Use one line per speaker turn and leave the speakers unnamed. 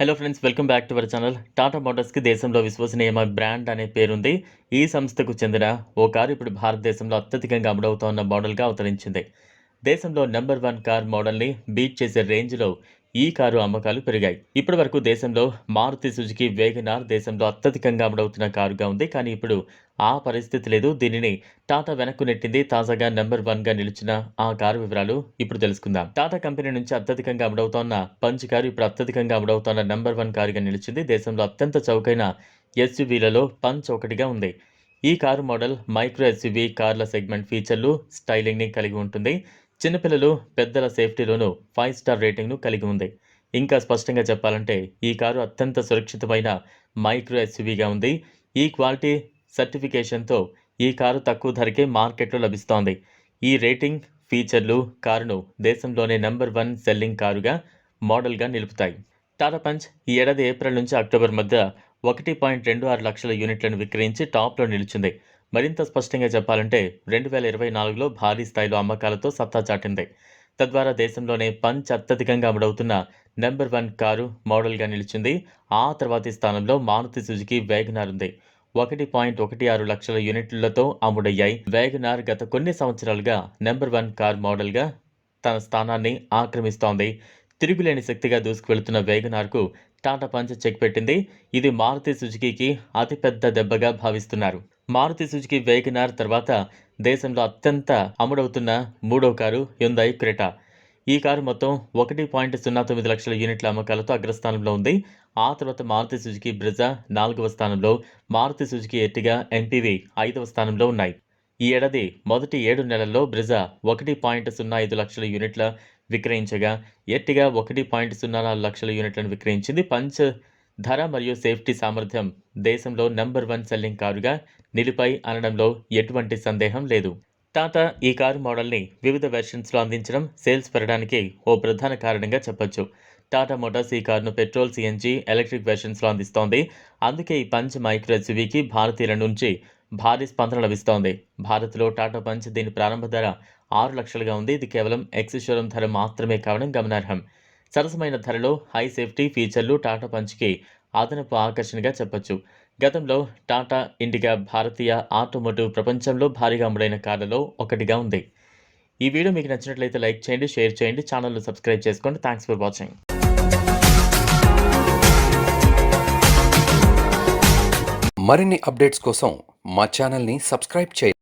Hello friends welcome back to our channel Tata మోటార్స్కి దేశంలో విశ్వసనీయమైన brand అనే పేరుంది. ఈ సంస్థకు చెందిన ఓ కారు ఇప్పుడు భారతదేశంలో అత్యధికంగా అమ్ముడవుతోన్న మోడల్గా అవతరించింది. దేశంలో నెంబర్ వన్ కార్ మోడల్ని బీట్ చేసే రేంజ్లో ఈ కారు అమ్మకాలు పెరిగాయి. ఇప్పటి వరకు దేశంలో మారుతి సుజుకి వేగనార్ దేశంలో అత్యధికంగా అమ్ముడవుతున్న కారుగా ఉంది. కానీ ఇప్పుడు ఆ పరిస్థితి లేదు. దీనిని టాటా వెనక్కు నెట్టింది. తాజాగా నెంబర్ వన్గా నిలిచిన ఆ కారు వివరాలు ఇప్పుడు తెలుసుకుందాం. టాటా కంపెనీ నుంచి అత్యధికంగా అమ్ముడవుతోన్న పంచ్ కారు ఇప్పుడు అత్యధికంగా అమ్ముడవుతోన్న నెంబర్ వన్ కారుగా నిలిచింది. దేశంలో అత్యంత చౌకైన ఎస్యువీలలో పంచ్ ఒకటిగా ఉంది. ఈ కారు మోడల్ మైక్రో ఎస్యూవీ కార్ల సెగ్మెంట్ ఫీచర్లు స్టైలింగ్ని కలిగి ఉంటుంది. చిన్నపిల్లలు పెద్దల సేఫ్టీలోనూ ఫైవ్ స్టార్ రేటింగ్ను కలిగి ఉంది. ఇంకా స్పష్టంగా చెప్పాలంటే ఈ కారు అత్యంత సురక్షితమైన మైక్రో ఎస్యూవీగా ఉంది. ఈ క్వాలిటీ సర్టిఫికేషన్తో ఈ కారు తక్కువ ధరకే మార్కెట్లో లభిస్తోంది. ఈ రేటింగ్ ఫీచర్లు కారును దేశంలోనే నెంబర్ వన్ సెల్లింగ్ కారుగా మోడల్గా నిలుపుతాయి. టాటా పంచ్ ఈ ఏడాది ఏప్రిల్ నుంచి అక్టోబర్ మధ్య ఒకటి పాయింట్ రెండు ఆరు లక్షల యూనిట్లను విక్రయించి టాప్లో నిలిచింది. మరింత స్పష్టంగా చెప్పాలంటే రెండు వేల ఇరవై నాలుగులో భారీ స్థాయిలో అమ్మకాలతో సత్తా చాటింది. తద్వారా దేశంలోనే పంచ్ అత్యధికంగా అమ్ముడవుతున్న నెంబర్ వన్ కారు మోడల్గా నిలిచింది. ఆ తర్వాతి స్థానంలో మారుతి సుజుకి వేగనార్ ఉంది. ఒకటి పాయింట్ ఒకటి ఆరు లక్షల యూనిట్లతో అమ్ముడయ్యాయి. వేగనార్ గత కొన్ని సంవత్సరాలుగా నెంబర్ వన్ కార్ మోడల్గా తన స్థానాన్ని ఆక్రమిస్తోంది. తిరుగులేని శక్తిగా దూసుకువెళ్తున్న వేగనార్కు టాటా పంచ్ చెక్ పెట్టింది. ఇది మారుతి సుజుకీకి అతిపెద్ద దెబ్బగా భావిస్తున్నారు. మారుతి సుజుకి వేగనార్ తర్వాత దేశంలో అత్యంత అమ్ముడవుతున్న మూడో కారు యుందాయి క్రెటా. ఈ కారు మొత్తం ఒకటి పాయింట్ సున్నా తొమ్మిది లక్షల యూనిట్ల అమ్మకాలతో అగ్రస్థానంలో ఉంది. ఆ తర్వాత మారుతి సుజుకి బ్రిజా నాలుగవ స్థానంలో మారుతి సుజుకి ఎట్టిగా ఎంపీవి ఐదవ స్థానంలో ఉన్నాయి. ఈ ఏడాది మొదటి ఏడు నెలల్లో బ్రిజా ఒకటి పాయింట్ సున్నా ఐదు లక్షల యూనిట్ల విక్రయించగా ఎట్టిగా ఒకటి పాయింట్ సున్నా నాలుగు లక్షల యూనిట్లను విక్రయించింది. పంచ్ ధర మరియు సేఫ్టీ సామర్థ్యం దేశంలో నంబర్ వన్ సెల్లింగ్ కారుగా నిలిపై అనడంలో ఎటువంటి సందేహం లేదు. టాటా ఈ కారు మోడల్ని వివిధ వెర్షన్స్లో అందించడం సేల్స్ పెరగడానికి ఓ ప్రధాన కారణంగా చెప్పొచ్చు. టాటా మోటార్స్ ఈ కారును పెట్రోల్ సిఎన్జి ఎలక్ట్రిక్ వెర్షన్స్లో అందిస్తోంది. అందుకే ఈ పంచ్ మైక్రో ఎస్యూవీకి భారతీయుల నుంచి భారీ స్పందన లభిస్తోంది. భారత్లో టాటా పంచ్ దీని ప్రారంభ ధర ఆరు లక్షలుగా ఉంది. ఇది కేవలం ఎక్స్ షోరూమ్ ధర మాత్రమే కావడం గమనార్హం. సరసమైన ధరలో హై సేఫ్టీ ఫీచర్లు టాటా పంచ్కి అదనపు ఆకర్షణగా చెప్పొచ్చు. గతంలో టాటా ఇండిగా భారతీయ ఆటోమోటివ్ ప్రపంచంలో భారీగా అమ్ముడైన కార్లలో ఒకటిగా ఉంది. ఈ వీడియో మీకు నచ్చినట్లయితే లైక్ చేయండి షేర్ చేయండి ఛానల్ను సబ్స్క్రైబ్ చేసుకోండి. థ్యాంక్స్ ఫర్ వాచింగ్
మరిన్ని అప్డేట్స్ కోసం మా ఛానల్ని సబ్స్క్రైబ్ చేయండి.